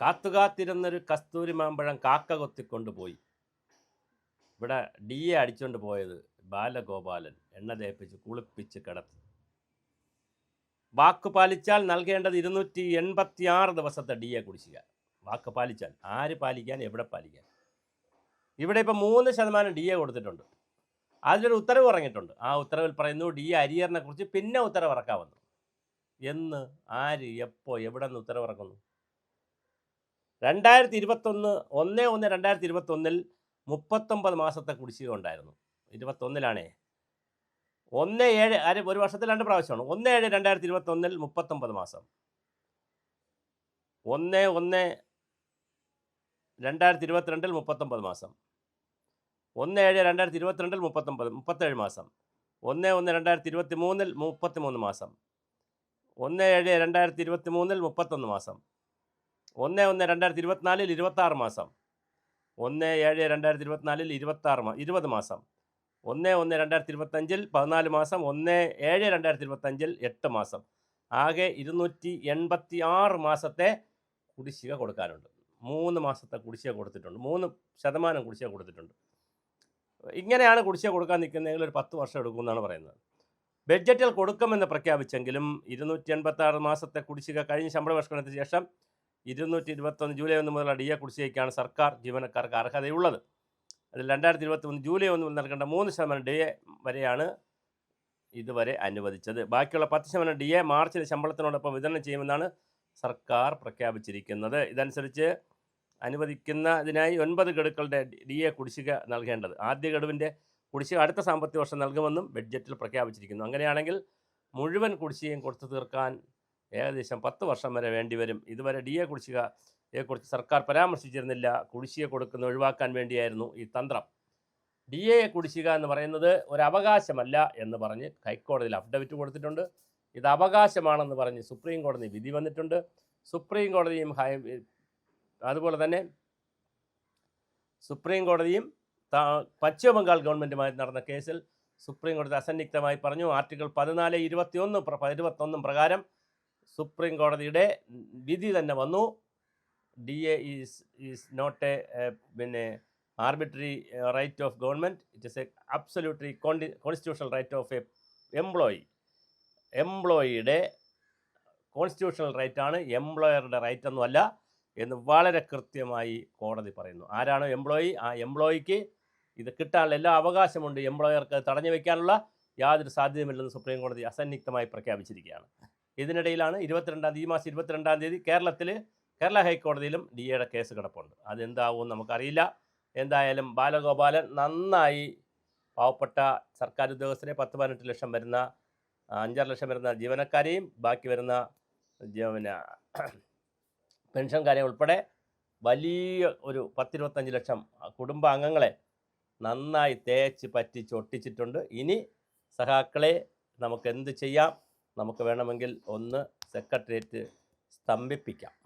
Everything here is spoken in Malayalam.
കാത്തുകാത്തിരുന്നൊരു കസ്തൂരി മാമ്പഴം കാക്ക കൊത്തിക്കൊണ്ട് പോയി ഇവിടെ ഡി എ അടിച്ചുകൊണ്ട് പോയത് ബാലഗോപാലൻ. എണ്ണ തേപ്പിച്ച് കുളിപ്പിച്ച് കിടത്തി. വാക്ക് പാലിച്ചാൽ നൽകേണ്ടത് ഇരുന്നൂറ്റി എൺപത്തി ആറ് ദിവസത്തെ ഡി എ കുടിശ്ശിക. വാക്ക് പാലിച്ചാൽ. ആര് പാലിക്കാൻ? എവിടെ പാലിക്കാൻ? ഇവിടെ ഇപ്പോൾ മൂന്ന് ശതമാനം ഡി എ കൊടുത്തിട്ടുണ്ട്. അതിലൊരു ഉത്തരവ് ഇറങ്ങിയിട്ടുണ്ട്. ആ ഉത്തരവിൽ പറയുന്നു ഡി എ അരിയറിനെ കുറിച്ച് പിന്നെ ഉത്തരവ് ഇറക്കാമെന്ന് എന്ന് ആര് എപ്പോൾ എവിടെ നിന്ന് ഉത്തരവ് ഇറക്കുന്നു രണ്ടായിരത്തി ഇരുപത്തൊന്ന് ഒന്ന് ഒന്ന് രണ്ടായിരത്തി ഇരുപത്തൊന്നിൽ മുപ്പത്തൊമ്പത് മാസത്തെ കുടിശ്ശിക ഉണ്ടായിരുന്നു. ഇരുപത്തൊന്നിലാണേ. ഒന്ന് ഏഴ് അര ഒരു വർഷത്തിൽ രണ്ട് പ്രാവശ്യമാണ്. ഒന്ന് ഏഴ് രണ്ടായിരത്തി ഇരുപത്തൊന്നിൽ മുപ്പത്തൊമ്പത് മാസം. ഒന്ന് ഒന്ന് രണ്ടായിരത്തി ഇരുപത്തിരണ്ടിൽ മുപ്പത്തൊമ്പത് മാസം. ഒന്ന് ഏഴ് രണ്ടായിരത്തി ഇരുപത്തിരണ്ടിൽ മുപ്പത്തൊമ്പത് മുപ്പത്തേഴ് മാസം. ഒന്ന് ഒന്ന് രണ്ടായിരത്തി ഇരുപത്തി മൂന്നിൽ മുപ്പത്തി മൂന്ന് മാസം. ഒന്ന് ഏഴ് രണ്ടായിരത്തി ഇരുപത്തി മൂന്നിൽ മുപ്പത്തൊന്ന് മാസം. ഒന്ന് ഒന്ന് രണ്ടായിരത്തി ഇരുപത്തിനാലിൽ ഇരുപത്താറ് മാസം. ഒന്ന് ഏഴ് രണ്ടായിരത്തി ഇരുപത്തിനാലിൽ ഇരുപത്താറ് മാ ഇരുപത് മാസം. ഒന്ന് ഒന്ന് രണ്ടായിരത്തി ഇരുപത്തഞ്ചിൽ പതിനാല് മാസം. ഒന്ന് ഏഴ് രണ്ടായിരത്തി ഇരുപത്തഞ്ചിൽ എട്ട് മാസം. ആകെ ഇരുന്നൂറ്റി എൺപത്തി ആറ് മാസത്തെ കുടിശ്ശിക കൊടുക്കാനുണ്ട്. മൂന്ന് മാസത്തെ കുടിശ്ശിക കൊടുത്തിട്ടുണ്ട്. മൂന്ന് ശതമാനം കുടിശ്ശിക കൊടുത്തിട്ടുണ്ട്. ഇങ്ങനെയാണ് കുടിശ്ശിക കൊടുക്കാൻ നിൽക്കുന്നതെങ്കിൽ ഒരു പത്ത് വർഷം എടുക്കുമെന്നാണ് പറയുന്നത്. ബഡ്ജറ്റിൽ കൊടുക്കുമെന്ന് പ്രഖ്യാപിച്ചെങ്കിലും ഇരുന്നൂറ്റി എൺപത്തി ആറ് മാസത്തെ കുടിശ്ശിക കഴിഞ്ഞ ശമ്പള പരിഷ്കരണത്തിന് ശേഷം ഇരുന്നൂറ്റി ഇരുപത്തൊന്ന് ജൂലൈ ഒന്ന് ഡി എ കുടിശ്ശികയ്ക്കാണ് സർക്കാർ ജീവനക്കാർക്ക് അർഹതയുള്ളത്. അതിൽ രണ്ടായിരത്തി ഇരുപത്തി ഒന്ന് ജൂലൈ ഒന്ന് മുതൽ നൽകേണ്ട മൂന്ന് ശതമാനം ഡി എ വരെയാണ് ഇതുവരെ അനുവദിച്ചത്. ബാക്കിയുള്ള പത്ത് ശതമാനം ഡി എ മാർച്ചിൽ ശമ്പളത്തിനോടൊപ്പം വിതരണം ചെയ്യുമെന്നാണ് സർക്കാർ പ്രഖ്യാപിച്ചിരിക്കുന്നത്. ഇതനുസരിച്ച് അനുവദിക്കുന്നതിനായി ഒൻപത് ഗഡുക്കളുടെ ഡി എ കുടിശ്ശിക നൽകേണ്ടത്. ആദ്യ ഗഡുവിന്റെ കുടിശ്ശിക അടുത്ത സാമ്പത്തിക വർഷം നൽകുമെന്നും ബഡ്ജറ്റിൽ പ്രഖ്യാപിച്ചിരിക്കുന്നു. അങ്ങനെയാണെങ്കിൽ മുഴുവൻ കുടിശ്ശികയും കൊടുത്തു തീർക്കാൻ ഏകദേശം പത്ത് വർഷം വരെ വേണ്ടിവരും ഇതുവരെ ഡി എ കുടിശ്ശികയെക്കുറിച്ച് സർക്കാർ പരാമർശിച്ചിരുന്നില്ല. കുടിശ്ശിക കൊടുക്കുന്ന ഒഴിവാക്കാൻ വേണ്ടിയായിരുന്നു ഈ തന്ത്രം. ഡി എ കുടിശ്ശിക എന്ന് പറയുന്നത് ഒരു അവകാശമല്ല എന്ന് പറഞ്ഞ് ഹൈക്കോടതിയിൽ അഫിഡവിറ്റ് കൊടുത്തിട്ടുണ്ട്. ഇത് അവകാശമാണെന്ന് പറഞ്ഞ് സുപ്രീം കോടതി വിധി വന്നിട്ടുണ്ട്. സുപ്രീം കോടതിയും അതുപോലെ തന്നെ സുപ്രീം കോടതിയും പശ്ചിമ ബംഗാൾ ഗവൺമെന്റുമായി നടന്ന കേസിൽ സുപ്രീം കോടതി അസന്നിഗ്ധമായി പറഞ്ഞു. ആർട്ടിക്കിൾ പതിനാല് ഇരുപത്തിയൊന്ന് ഇരുപത്തൊന്നും പ്രകാരം സുപ്രീം കോടതിയുടെ വിധി തന്നെ വന്നു. D A is is not a പിന്നെ arbitrary right of government it is a absolutely Conti constitutional right of a employee എംപ്ലോയിയുടെ constitutional right ആണ് എംപ്ലോയറുടെ റൈറ്റ് ഒന്നുമല്ല എന്ന് വളരെ കൃത്യമായി കോടതി പറയുന്നു. ആരാണ് എംപ്ലോയി ആ എംപ്ലോയിക്ക് ഇത് കിട്ടാനുള്ള എല്ലാ അവകാശമുണ്ട്. എംപ്ലോയർക്ക് തടഞ്ഞു വയ്ക്കാനുള്ള യാതൊരു സാധ്യതയുമില്ലെന്ന് സുപ്രീം കോടതി അസന്നിഗ്ധമായി പ്രഖ്യാപിച്ചിരിക്കുകയാണ്. ഇതിനിടയിലാണ് ഇരുപത്തിരണ്ടാം തീയതി മാസം ഇരുപത്തിരണ്ടാം തീയതി കേരളത്തിൽ കേരള ഹൈക്കോടതിയിലും ഡി എയുടെ കേസ് കിടപ്പുണ്ട്. അതെന്താവും നമുക്കറിയില്ല. എന്തായാലും ബാലഗോപാലൻ നന്നായി പാവപ്പെട്ട സർക്കാർ ഉദ്യോഗസ്ഥരെ പത്ത് പതിനെട്ട് ലക്ഷം വരുന്ന അഞ്ചര ലക്ഷം വരുന്ന ജീവനക്കാരെയും ബാക്കി വരുന്ന പിന്നെ പെൻഷൻകാരെ ഉൾപ്പെടെ വലിയ ഒരു പത്തിരുപത്തഞ്ച് ലക്ഷം കുടുംബാംഗങ്ങളെ നന്നായി തേച്ച് പറ്റിച്ച് ഒട്ടിച്ചിട്ടുണ്ട്. ഇനി സഹാക്കളെ നമുക്ക് എന്ത് ചെയ്യാം? നമുക്ക് വേണമെങ്കിൽ ഒന്ന് സെക്രട്ടേറിയറ്റ് സ്തംഭിപ്പിക്കാം.